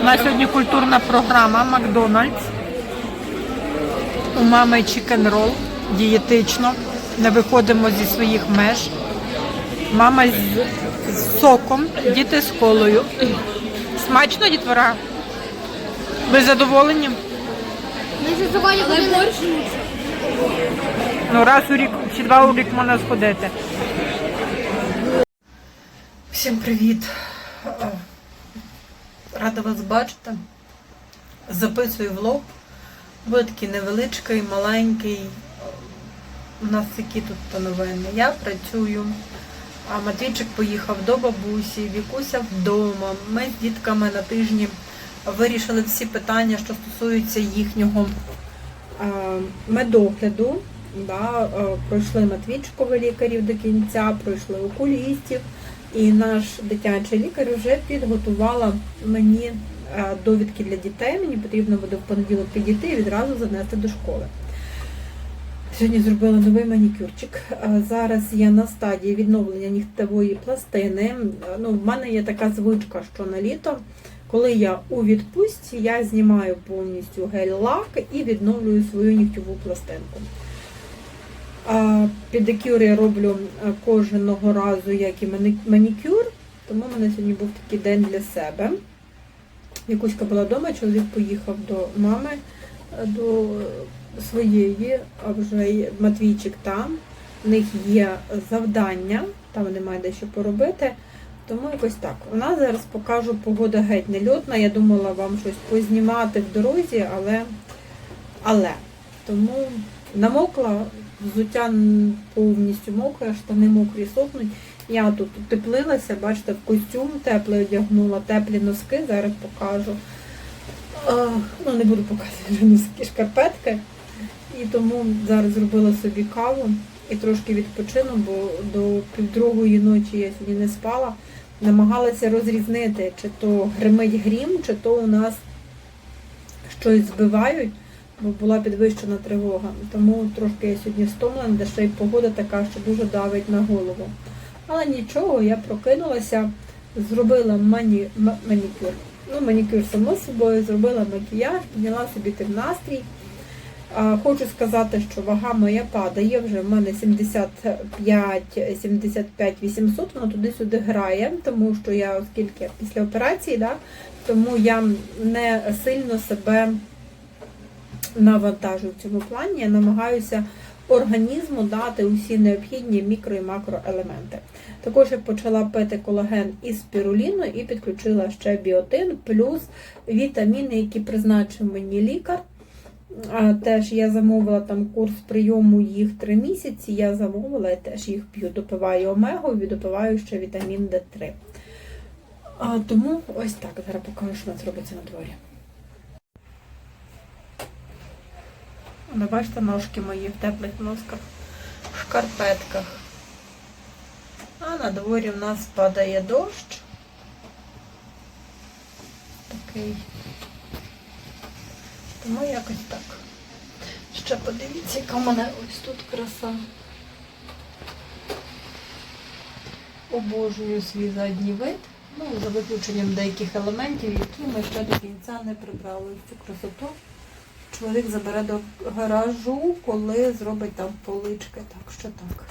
У нас сьогодні культурна програма Макдональдс. У мами чикен рол дієтично. Не виходимо зі своїх меж. Мама з, з соком, діти з колою. Смачно, дітвора? Ви задоволені? Ми сьогодні. Ну, раз у рік чи два у рік можна сходити. Всім привіт. Рада вас бачити. Записую влог. Буде такий невеличкий, маленький. У нас які тут то новини. Я працюю. А Матвійчик поїхав до бабусі, Вікуся вдома. Ми з дітками на тижні вирішили всі питання, що стосуються їхнього е, медогляду. Да, е, пройшли Матвійчикові лікарів до кінця, пройшли окулістів, і наш дитячий лікар вже підготувала мені е, довідки для дітей. Мені потрібно буде в понеділок підійти і відразу занести до школи. Сьогодні зробила новий манікюрчик. Е, Зараз я на стадії відновлення нігтевої пластини. Е, Ну, в мене є така звичка, що на літо, коли я у відпустці, я знімаю повністю гель-лак і відновлюю свою нігтєву пластинку. Педикюр я роблю е, кожного разу, як і мані- манікюр, тому в мене сьогодні був такий день для себе. Якуська була вдома, чоловік поїхав до мами, е, до своєї, а вже Матвійчик там. В них є завдання, там мають дещо поробити. Тому якось так. У нас зараз покажу погода геть нельотна. Я думала вам щось познімати в дорозі, але але. Тому намокла, взуття повністю мокре, штани мокрі сохнуть. Я тут утеплилася, бачите, костюм теплий одягнула, теплі носки, зараз покажу. А, ну, не буду показувати носки, шкарпетки. І тому зараз зробила собі каву і трошки відпочину, бо до півдругої ночі я сьогодні не спала. Намагалася розрізнити, чи то гримить грім, чи то у нас щось збивають, була підвищена тривога. Тому трошки я сьогодні стомлена, де ще й погода така, що дуже давить на голову. Але нічого, я прокинулася, зробила мані... манікюр. Ну, манікюр само собою, зробила макіяж, підняла собі тим настрій. Хочу сказати, що вага моя падає, вже в мене 75, 75 800, воно туди-сюди грає, тому що я, оскільки після операції, да, тому я не сильно себе навантажую в цьому плані. Я намагаюся організму дати усі необхідні мікро і макроелементи. Також я почала пити колаген із спіруліну і підключила ще біотин, плюс вітаміни, які призначив мені лікар. Теж я замовила там курс прийому їх три місяці. Я замовила і теж їх п'ю. Допиваю омегу і допиваю ще вітамін Д3. А, тому ось так. Зараз покажу, що у нас робиться на дворі. Ну, бачите, ножки мої в теплих носках, в шкарпетках. А на дворі в нас падає дощ. Такий. Тому якось так. Ще подивіться, яка в мене ось тут краса. Обожнюю свій задній вид. Ну, за виключенням деяких елементів, які ми ще до кінця не прибрали в цю красоту. Чоловік забере до гаражу, коли зробить там полички. Так що так.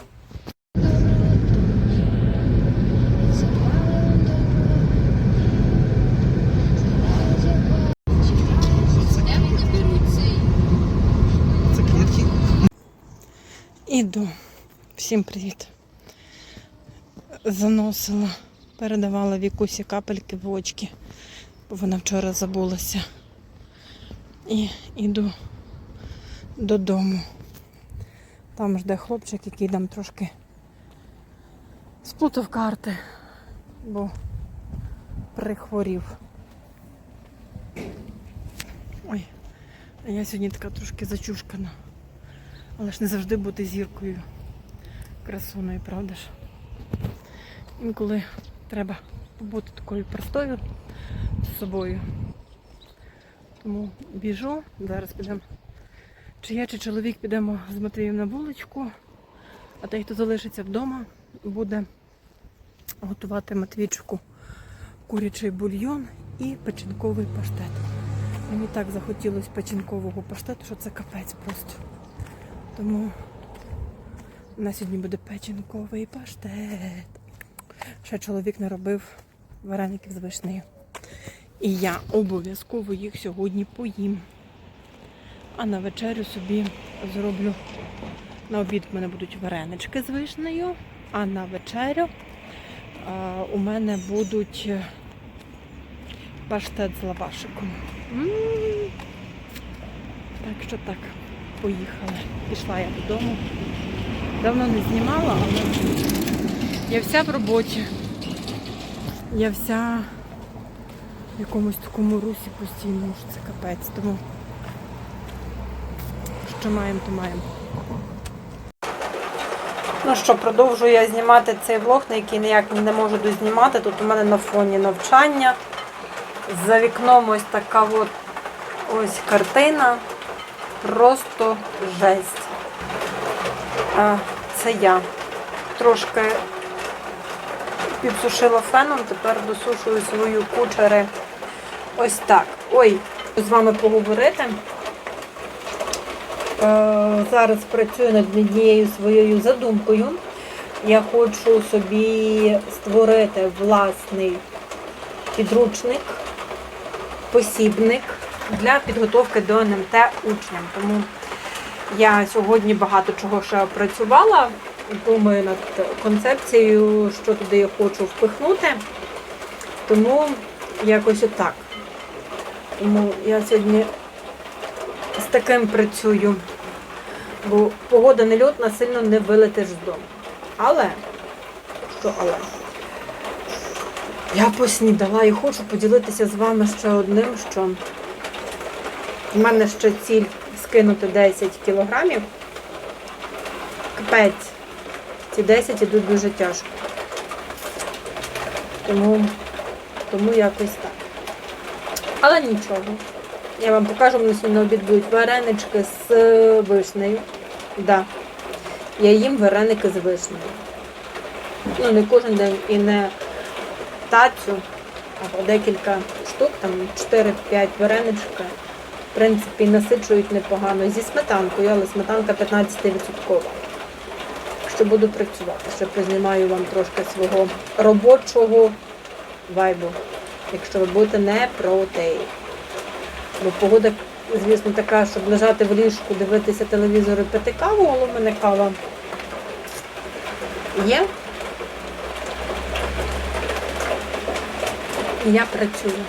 Іду. Всім привіт. Заносила, передавала Вікусі капельки в очки, бо вона вчора забулася. І йду додому. Там жде хлопчик, який там трошки сплутав карти, бо прихворів. Ой, а я сьогодні така трошки зачушкана. Але ж не завжди бути зіркою. Красуною, правда ж? Інколи треба побути такою простою з собою. Тому біжу, зараз підемо. Чи я, чи чоловік підемо з Матвієм на вуличку, а той, хто залишиться вдома, буде готувати Матвійчику курячий бульйон і печінковий паштет. Мені так захотілося печінкового паштету, що це капець просто. Тому у нас сьогодні буде печінковий паштет. Ще чоловік не робив вареників з вишнею. І я обов'язково їх сьогодні поїм. А на вечерю собі зроблю. На обід в мене будуть варенички з вишнею, а на вечерю а, у мене будуть е, паштет з лавашиком. М. Так що так, поїхали. Пішла я додому. Давно не знімала, але я вся в роботі. Я вся якомусь такому русі постійному, що це капець. Тому що маємо, то маємо. Ну що, продовжую я знімати цей влог, на який ніяк не можу дознімати. Тут у мене на фоні навчання. За вікном ось така от ось картина. Просто жесть. А, це я. Трошки підсушила феном, тепер досушую свою кучери. Ось так. Ой, з вами поговорити. Е, Зараз працюю над однією своєю задумкою. Я хочу собі створити власний підручник, посібник для підготовки до НМТ учням. Тому я сьогодні багато чого ще опрацювала. Думаю над концепцією, що туди я хочу впихнути. Тому якось отак. Тому я сьогодні з таким працюю. Бо погода нельотна, сильно не вилетиш з дому. Але, що але? Я поснідала і хочу поділитися з вами ще одним, що в мене ще ціль скинути 10 кілограмів. Капець. Ці 10 ідуть дуже тяжко. Тому, тому якось так. Але нічого. Я вам покажу, мене сьогодні обід будуть варенички з вишнею. Да. Я їм вареники з вишнею. Ну, не кожен день і не тацю, або декілька штук, там 4-5 вареничка. В принципі, насичують непогано зі сметанкою, але сметанка 15%. Що буду працювати, ще познімаю вам трошки свого робочого вайбу, якщо ви будете не проти. Бо погода, звісно, така, щоб лежати в ліжку, дивитися телевізор і пити каву, але в мене кава є. І я працюю.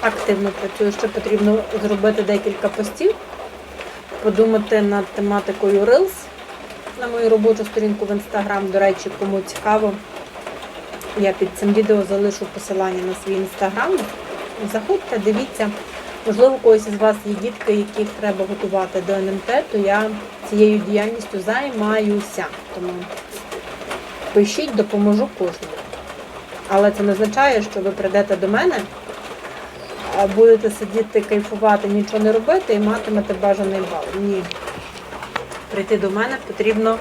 Активно працюю. Ще потрібно зробити декілька постів, подумати над тематикою Reels на мою робочу сторінку в інстаграм. До речі, кому цікаво, я під цим відео залишу посилання на свій інстаграм. Заходьте, дивіться. Можливо, у когось із вас є дітки, яких треба готувати до НМТ, то я цією діяльністю займаюся. Тому пишіть, допоможу кожному. Але це не означає, що ви прийдете до мене, будете сидіти, кайфувати, нічого не робити і матимете бажаний бал. Ні. Прийти до мене потрібно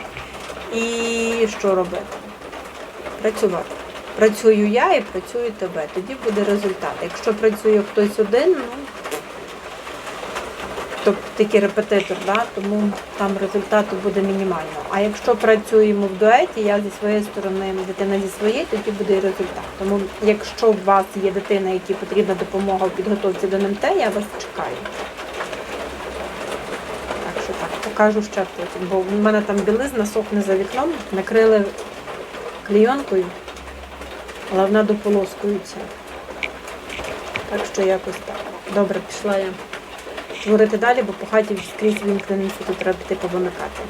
і що робити? Працювати. Працюю я і працюю тебе. Тоді буде результат. Якщо працює хтось один, ну тобто такий репетитор, да, тому там результату буде мінімально. А якщо працюємо в дуеті, я зі своєї сторони, дитина зі своєї, тоді буде і результат. Тому якщо у вас є дитина, якій потрібна допомога у підготовці до НМТ, я вас чекаю. Так що так, покажу ще потім. Бо в мене там білизна сохне за вікном, накрили клійонкою, але вона дополоскується. Так що якось так. Добре, пішла я творити далі, бо по хаті скрізь вімкнений тут треба піти повимикати.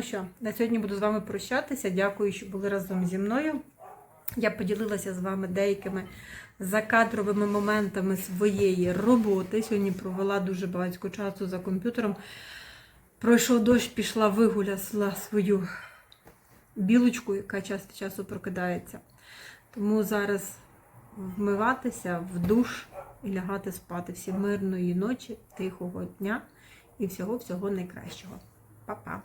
Ну що, на сьогодні буду з вами прощатися. Дякую, що були разом зі мною. Я поділилася з вами деякими закадровими моментами своєї роботи. Сьогодні провела дуже багато часу за комп'ютером. Пройшов дощ, пішла вигуляла свою білочку, яка часто часу прокидається. Тому зараз вмиватися в душ і лягати спати. Всім мирної ночі, тихого дня і всього-всього найкращого. Па-па!